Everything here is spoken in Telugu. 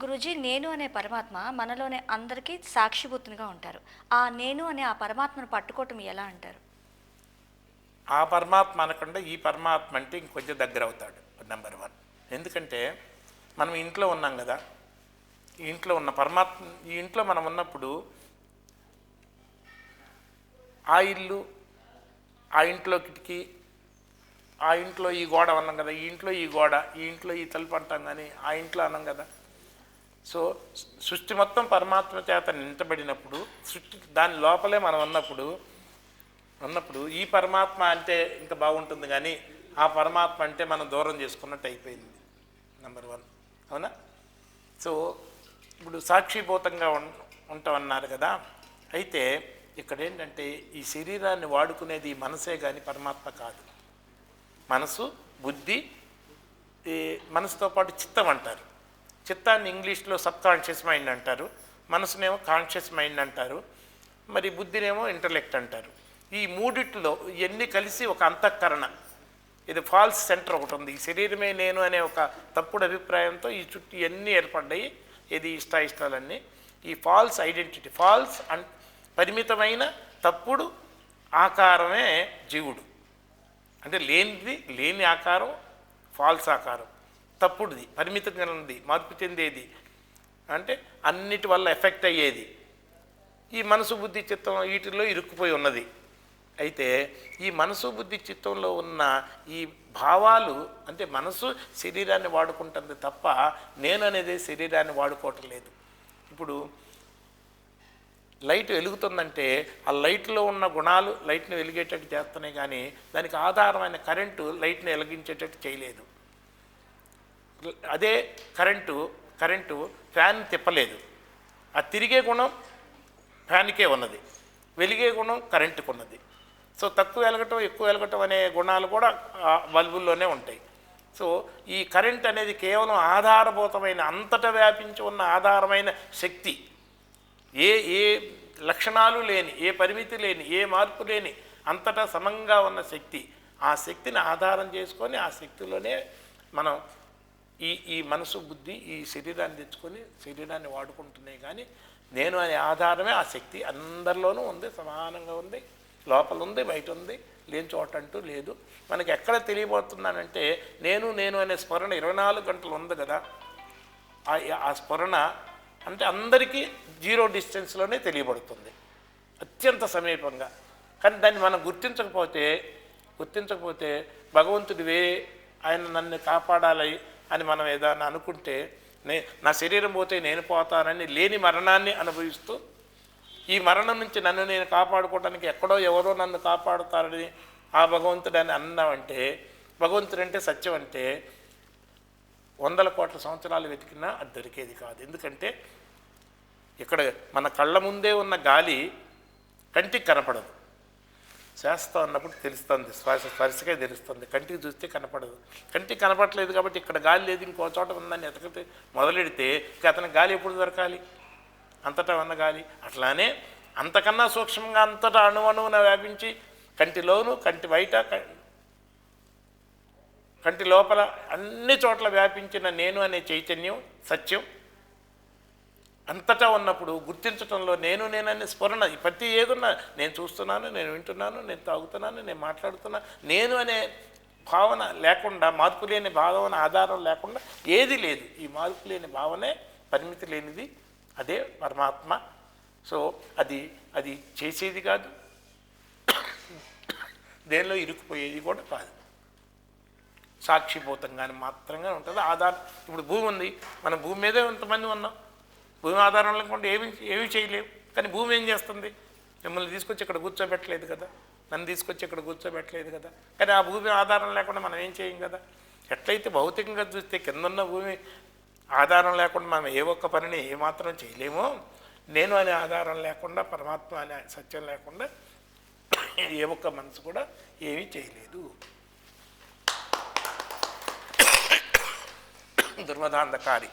గురుజీ నేను అనే పరమాత్మ మనలోనే అందరికీ సాక్షిభూతునిగా ఉంటారు. ఆ నేను అనే ఆ పరమాత్మను పట్టుకోవటం ఎలా అంటారు? ఆ పరమాత్మ అనకుండా ఈ పరమాత్మ అంటే ఇంకొంచెం దగ్గర అవుతాడు నెంబర్ వన్ ఎందుకంటే మనం ఇంట్లో ఉన్నాం కదా ఈ ఇంట్లో ఉన్న పరమాత్మ ఈ ఇంట్లో మనం ఉన్నప్పుడు ఆ ఇల్లు ఆ ఇంట్లో కిటికీ ఆ ఇంట్లో ఈ గోడ అన్నాం కదా ఈ ఇంట్లో ఈ గోడ ఈ ఇంట్లో ఈ తలుపు అంటాం కానీ ఆ ఇంట్లో అన్నాం కదా సో సృష్టి మొత్తం పరమాత్మ చేత నింటబడినప్పుడు సృష్టి దాని లోపలే మనం ఉన్నప్పుడు ఉన్నప్పుడు ఈ పరమాత్మ అంటే ఇంకా బాగుంటుంది కానీ ఆ పరమాత్మ అంటే మనం దూరం చేసుకున్నట్టు అయిపోయింది నెంబర్ వన్ అవునా? సో ఇప్పుడు సాక్షిభూతంగా ఉం ఉంటామన్నారు కదా. అయితే ఇక్కడ ఏంటంటే ఈ శరీరాన్ని వాడుకునేది మనసే కానీ పరమాత్మ కాదు. మనసు బుద్ధి ఈ మనసుతో పాటు చిత్తం అంటారు. చిత్తాన్ని ఇంగ్లీష్లో సబ్ కాన్షియస్ మైండ్ అంటారు మనసునేమో కాన్షియస్ మైండ్ అంటారు మరి బుద్ధినేమో ఇంటలెక్ట్ అంటారు. ఈ మూడిట్లో ఇవన్నీ కలిసి ఒక అంతఃకరణ ఇది ఫాల్స్ సెంటర్ ఒకటి ఉంది. ఈ శరీరమే నేను అనే ఒక తప్పుడు అభిప్రాయంతో ఈ చుట్టూ ఇవన్నీ ఏర్పడ్డాయి ఇది ఇష్ట ఇష్టాలన్నీ ఈ ఫాల్స్ ఐడెంటిటీ ఫాల్స్ అన్ పరిమితమైన తప్పుడు ఆకారమే జీవుడు. అంటే లేనిది లేని ఆకారం ఫాల్స్ ఆకారం. తప్పుడుది పరిమితం ఉన్నది మార్పు చెందేది. అంటే అన్నిటి వల్ల ఎఫెక్ట్ అయ్యేది. ఈ మనసు బుద్ధి చిత్తం వీటిల్లో ఇరుక్కుపోయి ఉన్నది. అయితే ఈ మనసు బుద్ధి చిత్తంలో ఉన్న ఈ భావాలు అంటే మనసు శరీరాన్ని వాడుకుంటుంది తప్ప నేను అనేది శరీరాన్ని వాడుకోవటం లేదు. ఇప్పుడు లైట్ వెలుగుతుందంటే ఆ లైట్లో ఉన్న గుణాలు లైట్ని వెలిగేటట్టు చేస్తున్నాయి కానీ దానికి ఆధారమైన కరెంటు లైట్ని వెలిగించేటట్టు చేయలేదు. అదే కరెంటు కరెంటు ఫ్యాన్ తిప్పలేదు. ఆ తిరిగే గుణం ఫ్యాన్కే ఉన్నది. వెలిగే గుణం కరెంటుకు ఉన్నది. సో తక్కువ వెలగటం ఎక్కువ వెలగటం అనే గుణాలు కూడా ఆ బల్బుల్లోనే ఉంటాయి. సో ఈ కరెంట్ అనేది కేవలం ఆధారభూతమైన అంతటా వ్యాపించి ఉన్న ఆధారమైన శక్తి. ఏ ఏ లక్షణాలు లేని ఏ పరిమితి లేని ఏ మార్పు లేని అంతటా సమంగా ఉన్న శక్తి. ఆ శక్తిని ఆధారం చేసుకొని ఆ శక్తిలోనే మనం ఈ ఈ మనసు బుద్ధి ఈ శరీరాన్ని తెచ్చుకొని శరీరాన్ని వాడుకుంటున్నాయి కానీ నేను అనే ఆధారమే ఆ శక్తి. అందరిలోనూ ఉంది సమానంగా ఉంది లోపల ఉంది బయట ఉంది లేని చోట అంటూ లేదు. మనకి ఎక్కడ తెలియబోతున్నానంటే నేను నేను అనే స్మరణ ఇరవై నాలుగు గంటలు ఉంది కదా. ఆ ఆ స్మరణ అంటే అందరికీ జీరో డిస్టెన్స్లోనే తెలియబడుతుంది అత్యంత సమీపంగా. కానీ దాన్ని మనం గుర్తించకపోతే గుర్తించకపోతే భగవంతుడివే ఆయన నన్ను కాపాడాలి అని మనం ఏదైనా అనుకుంటే నే నా శరీరం పోతే నేను పోతానని లేని మరణాన్ని అనుభవిస్తూ ఈ మరణం నుంచి నన్ను నేను కాపాడుకోవడానికి ఎక్కడో ఎవరో నన్ను కాపాడుతారని ఆ భగవంతుడని అన్నామంటే భగవంతుడు అంటే సత్యం అంటే వందల కోట్ల సంవత్సరాలు వెతికినా అది దొరికేది కాదు. ఎందుకంటే ఇక్కడ మన కళ్ళ ముందే ఉన్న గాలి కంటికి కనపడదు. చేస్తా ఉన్నప్పుడు తెలుస్తుంది. శ్వాస స్పరిశగా తెలుస్తుంది. కంటికి చూస్తే కనపడదు. కంటికి కనపడలేదు కాబట్టి ఇక్కడ గాలి లేదు ఇంకో చోట ఉందని ఎతకతే మొదలెడితే ఇక అతనికి గాలి ఎప్పుడు దొరకాలి? అంతటా ఉన్న గాలి. అట్లానే అంతకన్నా సూక్ష్మంగా అంతటా అణువణువున వ్యాపించి కంటిలోను కంటి బయట కంటి లోపల అన్ని చోట్ల వ్యాపించిన నేను అనే చైతన్యం సత్యం. అంతటా ఉన్నప్పుడు గుర్తించడంలో నేను నేననే స్ఫురణ. ప్రతి ఏదున్నా నేను చూస్తున్నాను నేను వింటున్నాను నేను తాగుతున్నాను నేను మాట్లాడుతున్నా. నేను అనే భావన లేకుండా మార్పు లేని భావన ఆధారం లేకుండా ఏది లేదు. ఈ మార్పు లేని భావనే పరిమితి లేనిది. అదే పరమాత్మ. సో అది అది చేసేది కాదు. దేనిలో ఇరుక్కుపోయేది కూడా కాదు. సాక్షిభూతంగానే మాత్రంగా ఉంటుంది. ఆధారం ఇప్పుడు భూమి ఉంది. మన భూమి మీదే ఎంతమంది ఉన్నాం. భూమి ఆధారం లేకుండా ఏమి ఏమీ చేయలేవు. కానీ భూమి ఏం చేస్తుంది? మిమ్మల్ని తీసుకొచ్చి ఇక్కడ కూర్చోబెట్టలేదు కదా. నన్ను తీసుకొచ్చి ఇక్కడ కూర్చోబెట్టలేదు కదా. కానీ ఆ భూమి ఆధారం లేకుండా మనం ఏం చేయం కదా? ఎట్లయితే భౌతికంగా చూస్తే కిందన్న భూమి ఆధారం లేకుండా మనం ఏ ఒక్క పనిని ఏమాత్రం చేయలేమో నేను అనే ఆధారం లేకుండా పరమాత్మ అనే సత్యం లేకుండా ఏ ఒక్క మనసు కూడా ఏమీ చేయలేదు. దుర్మదాంధకారి.